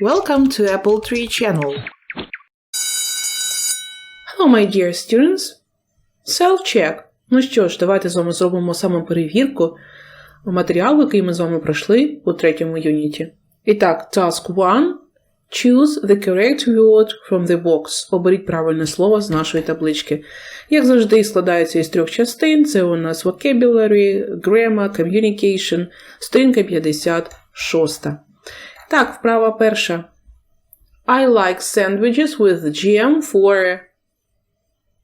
Welcome to Apple Tree Channel. Hello, my dear students. Self-check. Ну що ж, давайте з вами зробимо самоперевірку матеріалу, який ми з вами пройшли у третьому юніті. І так, task 1. Choose the correct word from the box. Оберіть правильне слово з нашої таблички. Як завжди, складається із трьох частин. Це у нас vocabulary, grammar, communication, сторінка 56. Так, вправа перша. I like sandwiches with jam for.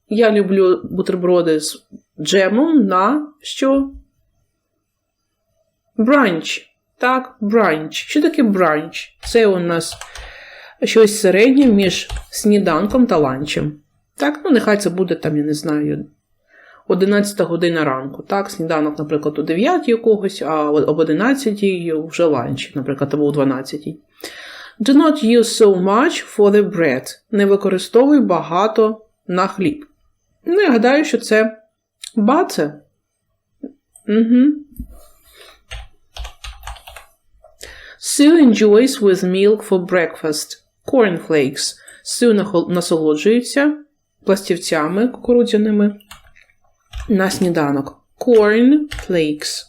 Я люблю бутерброди з джемом на що? Бранч. Так, бранч. Що таке бранч? Це у нас щось середнє між сніданком та ланчем. Так, ну нехай це буде там, я не знаю, 11 година ранку. Так, сніданок, наприклад, о 9 у когось, а об 11 вже ланч, наприклад, або о 12. Do not use so much for the bread. Не використовуй багато на хліб. Ну, я гадаю, що це баце. Угу. Sue enjoys with milk for breakfast. Cornflakes. Нахол- насолоджується пластівцями кукурудзяними на сніданок. Cornflakes.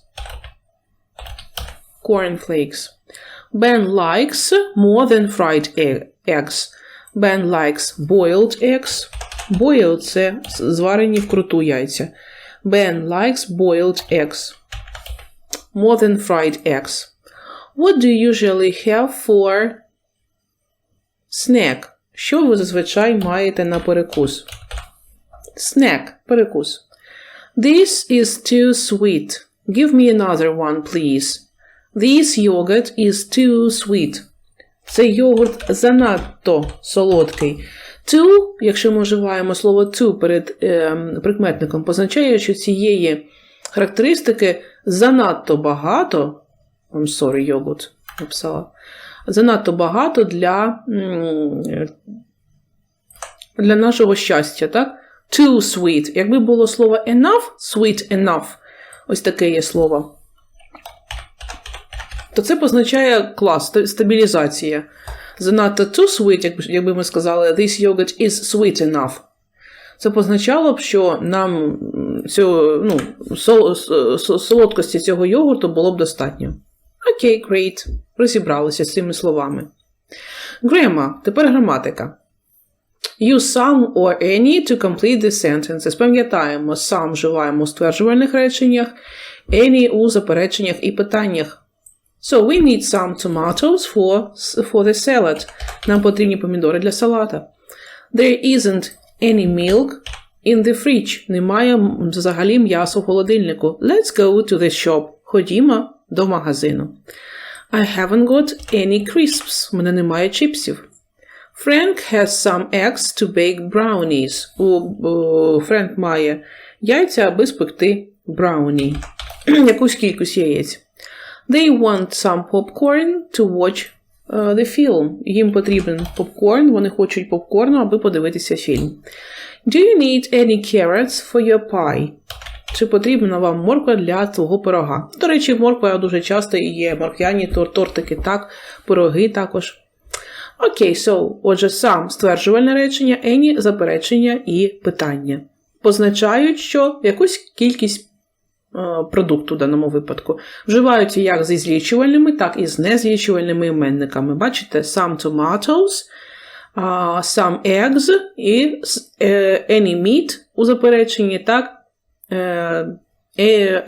Cornflakes. Ben likes more than fried eggs. Ben likes boiled eggs. Boiled – це зварені вкруту яйця. Ben likes boiled eggs. More than fried eggs. What do you usually have for snack? Що ви зазвичай маєте на перекус? Snack – перекус. This is too sweet. Give me another one, please. This yogurt is too sweet. Цей йогурт занадто солодкий. Too, якщо ми вживаємо слово too перед ем, прикметником, позначає, що цієї характеристики занадто багато. I'm sorry, йогурт написала. Занадто багато для, для нашого щастя, так? Too sweet. Якби було слово enough, sweet enough, ось таке є слово, то це позначає клас, ста- стабілізація. Занадто too sweet, якби, ми сказали, this yogurt is sweet enough. Це позначало б, що нам цього, ну, солодкості цього йогурту було б достатньо. Окей, great. Розібралися з цими словами. Грема. Тепер граматика. Use some or any to complete the sentences. Пам'ятаємо, some вживаємо у стверджувальних реченнях, any у запереченнях і питаннях. So we need some tomatoes for, for the salad. Нам потрібні помідори для салата. There isn't any milk in the fridge. Немає взагалі м'яса в холодильнику. Let's go to the shop. Ходімо до магазину. I haven't got any crisps. У мене немає чіпсів. Frank has some eggs to bake brownies. У, Френк має яйця, аби спекти брауні. Якусь кількість яєць. They want some popcorn to watch uh, the film. Їм потрібен попкорн, вони хочуть попкорну, аби подивитися фільм. Do you need any carrots for your pie? Чи потрібна вам морква для твого пирога? До речі, морква дуже часто є морквяні тор- тортики, так, пироги також. Окей, so, отже, сам стверджувальне речення, any – заперечення і питання. Позначають, що якусь кількість е, продукту в даному випадку вживаються як зі злічувальними, так і з незлічувальними іменниками. Бачите, some tomatoes, some eggs і е, any meat у запереченні, так, е,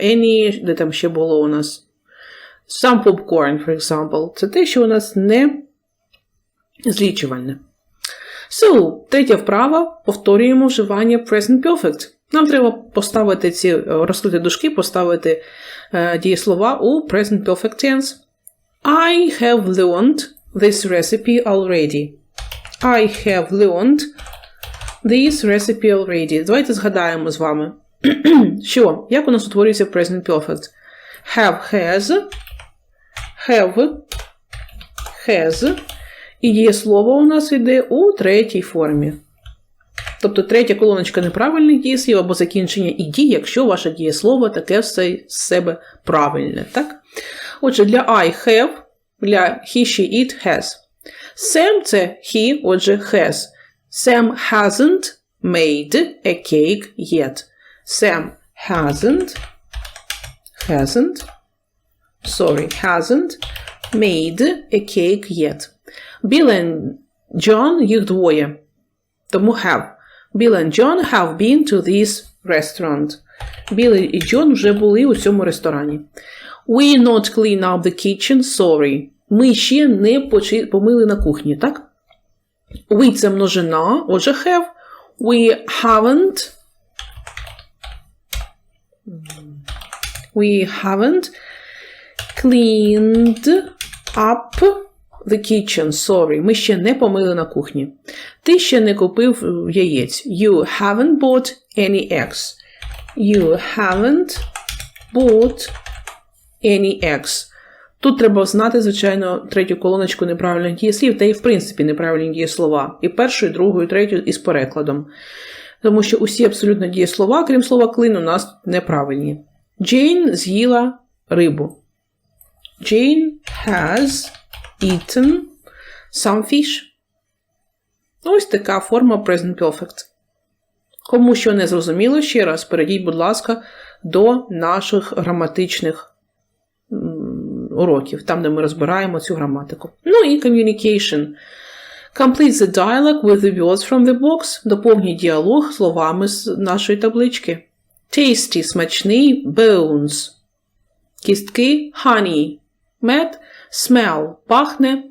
any, де там ще було у нас? Some popcorn, for example. Це те, що у нас не злічувальне. So, третя вправа. Повторюємо вживання present perfect. Нам треба поставити ці е, розкрити дужки, поставити е, дієслова у present perfect tense. I have learned this recipe already. I have learned this recipe already. Давайте згадаємо з вами, що, як у нас утворюється present perfect. Have has, have, has, і дієслово у нас йде у третій формі. Тобто третя колоночка неправильних дієслів або закінчення іді, якщо ваше дієслово таке все з себе правильне. Так? Отже, для I have, для he, she, it, has. Sam – це he, отже, has. Sam hasn't made a cake yet. Sam hasn't, hasn't, sorry, hasn't made a cake yet. And John, їх двоє. Тому have. Been to this restaurant. Біл і Джон вже були у цьому ресторані. We not clean up the kitchen, sorry. Ми ще не помили на кухні, так? We – отже, have. We haven't. We haven't cleaned up the kitchen. Sorry. Ми ще не помили на кухні. Ти ще не купив е, яєць. You haven't bought any eggs. You haven't bought any eggs. Тут треба знати, звичайно, третю колоночку неправильних дієслів, та і, в принципі, неправильні дієслова. І першу, і другу, і третю із перекладом. Тому що усі абсолютно дієслова, крім слова клин, у нас неправильні. Jane з'їла рибу. Jane has eaten some fish. Ось така форма present perfect. Кому що не зрозуміло, ще раз перейдіть, будь ласка, до наших граматичних уроків, там, де ми розбираємо цю граматику. Ну і communication. Complete the dialogue with the words from the box. Доповніть діалог словами з нашої таблички. Tasty – смачний, bones. Кістки honey. Мед smell пахне.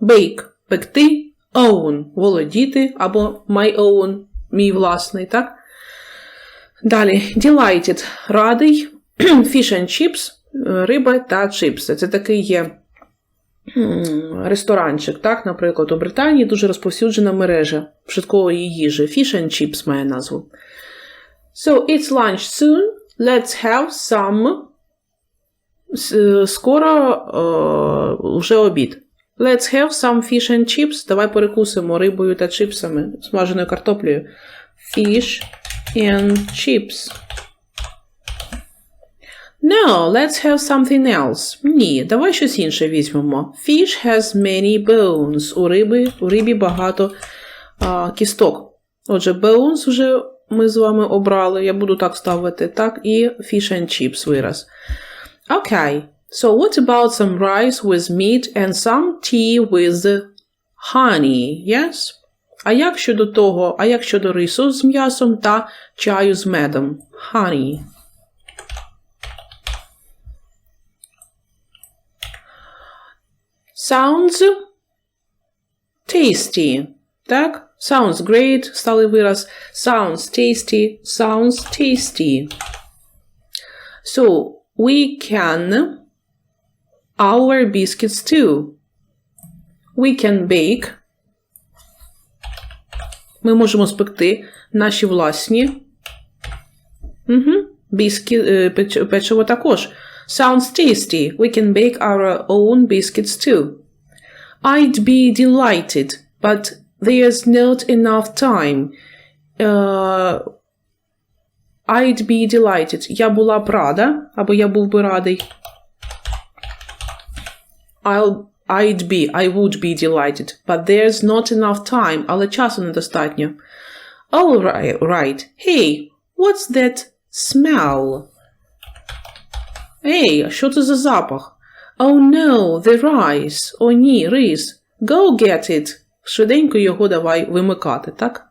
Bake – пекти, own володіти або my own мій власний, так? Далі, delighted радий, fish and chips риба та чипси. Це такий є ресторанчик, так, наприклад, у Британії дуже розповсюджена мережа швидкої їжі. Fish and chips має назву. So, it's lunch soon. Let's have some. Скоро uh, вже обід. Let's have some fish and chips. Давай перекусимо рибою та чипсами, смаженою картоплею. Fish and chips. No, let's have something else. Ні, давай щось інше візьмемо. Fish has many bones. У риби, у рибі багато а, кісток. Отже, bones вже ми з вами обрали. Я буду так ставити, так, і fish and chips вираз. Окей. Okay. So what about some rice with meat and some tea with honey? Yes? А як щодо того, а як щодо рису з м'ясом та чаю з медом? Honey. Sounds tasty. Так? Sounds great. Сталий вираз. Sounds tasty. Sounds tasty. So, we can our biscuits too. We can bake. Ми можемо спекти наші власні. Угу. Біски, печиво також. Sounds tasty. We can bake our own biscuits too. I'd be delighted, but there's not enough time. Uh, I'd be delighted. Я була б рада, або я був би радий. I'll, I'd be, I would be delighted, but there's not enough time, але часу недостатньо. All right, right. Hey, what's that smell? Ей, що це за запах? Oh no, the rice. О ні, рис. Go get it. Швиденько його давай вимикати, так?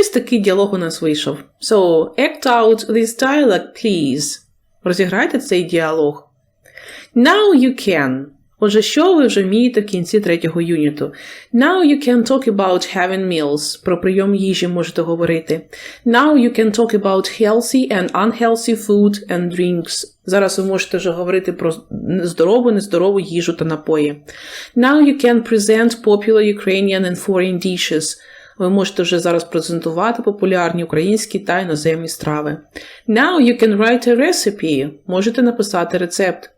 Ось такий діалог у нас вийшов. So, act out this dialogue, please. Розіграйте цей діалог. Now you can. Отже, що ви вже вмієте в кінці третього юніту? Now you can talk about having meals. Про прийом їжі можете говорити. Now you can talk about healthy and unhealthy food and drinks. Зараз ви можете вже говорити про здорову, нездорову їжу та напої. Now you can present popular Ukrainian and foreign dishes. Ви можете вже зараз презентувати популярні українські та іноземні страви. Now you can write a recipe. Можете написати рецепт.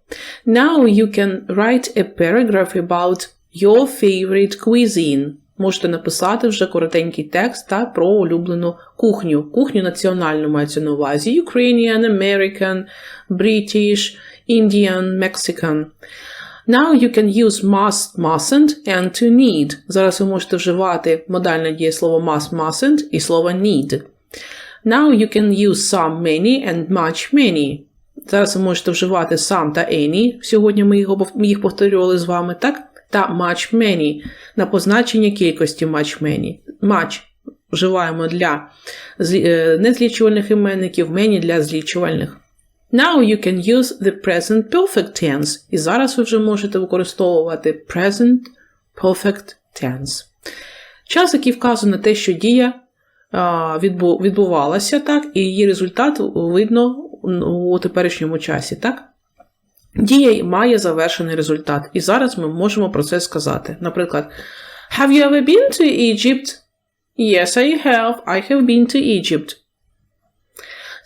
Now you can write a paragraph about your favorite cuisine. Можете написати вже коротенький текст та про улюблену кухню. Кухню національну мається на увазі: Ukrainian, American, British, Indian, Mexican. Now you can use must, mustn't and to need. Зараз ви можете вживати модальне дієслово must, mustn't і слово need. Now you can use some, many and much, many. Зараз ви можете вживати some та any. Сьогодні ми їх, їх повторювали з вами, так? Та much, many. На позначення кількості much, many. Much вживаємо для е, незлічувальних іменників, many для злічувальних. Now you can use the present perfect tense. І зараз ви вже можете використовувати present perfect tense. Час, який вказує на те, що дія відбу- відбувалася, так, і її результат видно у теперішньому часі, так? Дія має завершений результат. І зараз ми можемо про це сказати. Наприклад, Have you ever been to Egypt? Yes, I have. I have been to Egypt.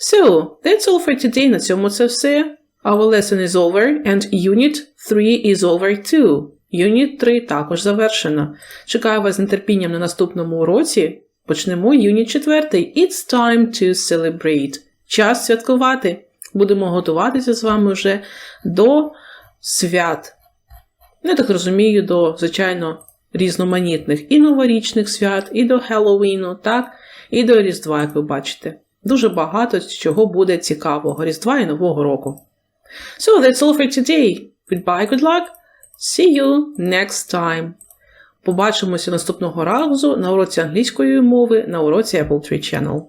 So, that's all for today. На цьому це все. Our lesson is over, and Unit 3 is over too. Unit 3 також завершено. Чекаю вас з нетерпінням на наступному уроці. Почнемо Unit 4. It's time to celebrate. Час святкувати. Будемо готуватися з вами вже до свят. Я так розумію, до, звичайно, різноманітних і новорічних свят, і до Хеллоуіну, так, і до Різдва, як ви бачите. Дуже багато чого буде цікавого Різдва і Нового року. So that's all for today. Goodbye, good luck. See you next time. Побачимося наступного разу на уроці англійської мови на уроці Apple Tree Channel.